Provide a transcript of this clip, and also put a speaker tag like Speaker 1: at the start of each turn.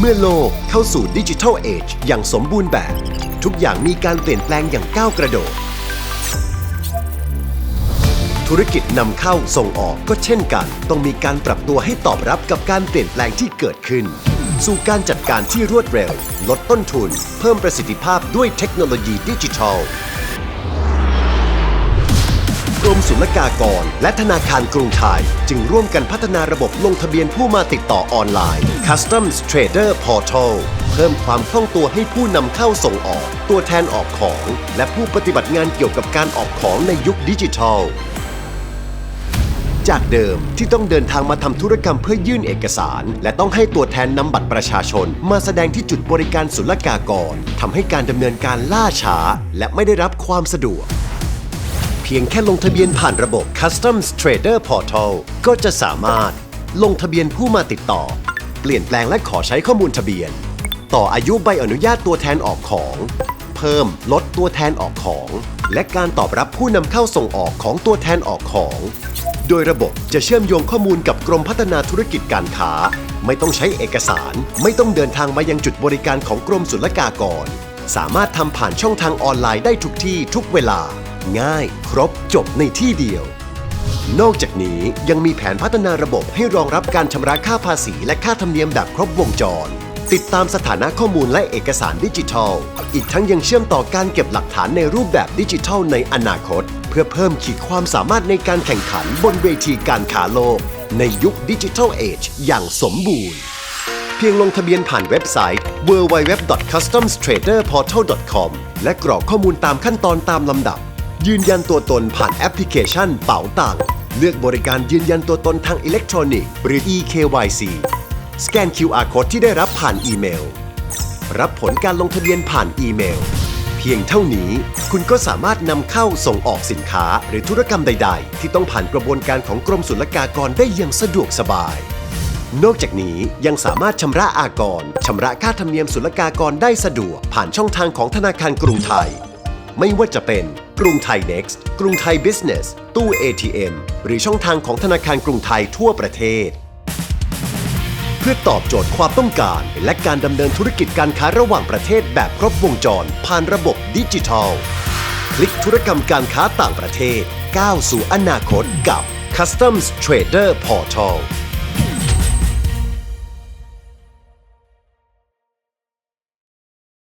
Speaker 1: เมื่อโลกเข้าสู่ดิจิทัลเอจอย่างสมบูรณ์แบบ ทุกอย่างมีการเปลี่ยนแปลงอย่างก้าวกระโดด ธุรกิจนำเข้าส่งออกก็เช่นกัน ต้องมีการปรับตัวให้ตอบรับกับการเปลี่ยนแปลงที่เกิดขึ้น สู่การจัดการที่รวดเร็ว ลดต้นทุน เพิ่มประสิทธิภาพด้วยเทคโนโลยีดิจิทัลกรมศุลกากร และธนาคารกรุงไทย จึงร่วมกันพัฒนาระบบลงทะเบียนผู้มาติดต่อออนไลน์ Customs Trader Portal เพิ่มความคล่องตัวให้ผู้นำเข้าส่งออก ตัวแทนออกของ และผู้ปฏิบัติงานเกี่ยวกับการออกของในยุคดิจิทัล จากเดิมที่ต้องเดินทางมาทำธุรกรรมเพื่อยื่นเอกสาร และต้องให้ตัวแทนนำบัตรประชาชน มาแสดงที่จุดบริการศุลกากรทำให้การดำเนินการล่าช้า และไม่ได้รับความสะดวกเพียงแค่ลงทะเบียนผ่านระบบ Customs Trader Portal ก็จะสามารถลงทะเบียนผู้มาติดต่อ เปลี่ยนแปลงและขอใช้ข้อมูลทะเบียน ต่ออายุใบอนุญาตตัวแทนออกของ เพิ่มลดตัวแทนออกของ และการตอบรับผู้นำเข้าส่งออกของตัวแทนออกของ โดยระบบจะเชื่อมโยงข้อมูลกับกรมพัฒนาธุรกิจการค้า ไม่ต้องใช้เอกสาร ไม่ต้องเดินทางมายังจุดบริการของกรมศุลกากร สามารถทำผ่านช่องทางออนไลน์ได้ทุกที่ทุกเวลา ง่าย ครบจบในที่เดียว นอกจากนี้ยังมีแผนพัฒนาระบบให้รองรับการชำระค่าภาษีและค่าธรรมเนียมแบบครบวงจร ติดตามสถานะข้อมูลและเอกสารดิจิทัล อีกทั้งยังเชื่อมต่อการเก็บหลักฐานในรูปแบบดิจิทัลในอนาคต เพื่อเพิ่มขีดความสามารถในการแข่งขันบนเวทีการค้าโลก ในยุคดิจิทัลเอจอย่างสมบูรณ์ เพียงลงทะเบียนผ่านเว็บไซต์ www.customstraderportal.com และกรอกข้อมูลตามขั้นตอนตามลำดับ ยืนยันตัวตนผ่านแอปพลิเคชันเป๋าตังค์ เลือกบริการยืนยันตัวตนทางอิเล็กทรอนิกส์หรือ eKYC สแกน QR Code ที่ได้รับผ่านอีเมล รับผลการลงทะเบียนผ่านอีเมล เพียงเท่านี้คุณก็สามารถนำเข้าส่งออกสินค้าหรือธุรกรรมใด ๆ ที่ต้องผ่านกระบวนการของกรมศุลกากรได้อย่างสะดวกสบาย นอกจากนี้ยังสามารถชำระอากรชำระค่าธรรมเนียมศุลกากรได้สะดวกผ่านช่องทางของธนาคารกรุงไทย ไม่ว่าจะเป็น กรุงไทย Next กรุงไทย Business ตู้ ATM หรือช่องทางของธนาคารกรุงไทยทั่วประเทศ เพื่อตอบโจทย์ความต้องการ และการดำเนินธุรกิจการค้าระหว่างประเทศแบบครบวงจร ผ่านระบบดิจิทัล คลิกธุรกรรมการค้าต่างประเทศ ก้าวสู่อนาคตกับ Customs Trader Portal